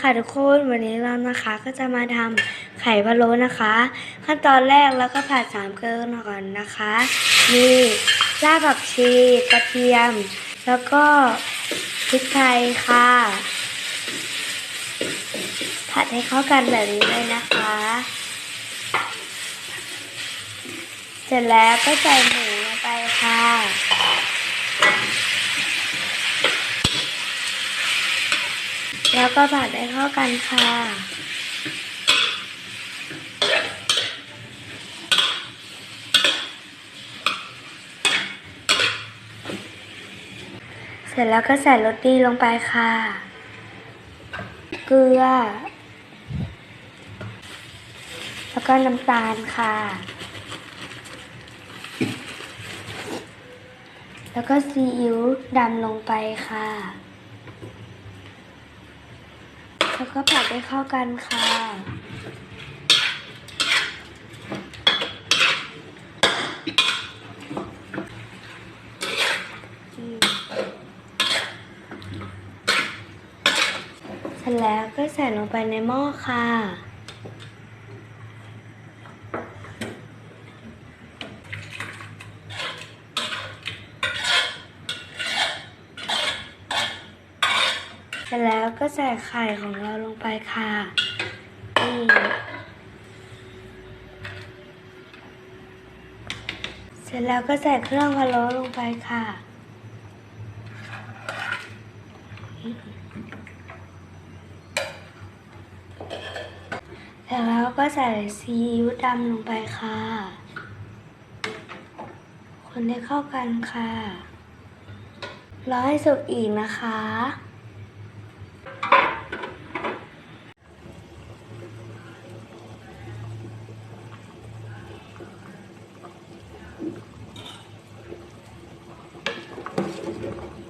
ค่ะทุกคนวันนี้เรานะคะก็จะมาทำไข่พะโล้นะคะ ขั้นตอนแรกเราก็ผัดสามเกลือก่อนนะคะ มีรากผักชีกระเทียม แล้วก็พริกไทยค่ะ ผัดให้เข้ากันแบบนี้เลยนะคะ เสร็จแล้วก็ใส่หมูลงไปค่ะ แล้วก็ผัดให้เข้ากันค่ะเสร็จแล้วก็ใส่รสดีลงไปค่ะ เกลือ แล้วก็น้ำตาลค่ะ แล้วก็ซีอิ๊วดำลงไปค่ะ แล้วก็ผัดให้เข้ากันค่ะ เสร็จแล้วก็ใส่ลงไปในหม้อค่ะ เสร็จแล้วก็ใส่ไข่ของเราลงไปค่ะนี่เสร็จแล้วก็ใส่เครื่องพะโล้ลงไปค่ะ เสร็จแล้วก็ใส่ซีอิ๊วดำลงไปค่ะ คนให้เข้ากันค่ะรอให้สุกอีกนะคะ อ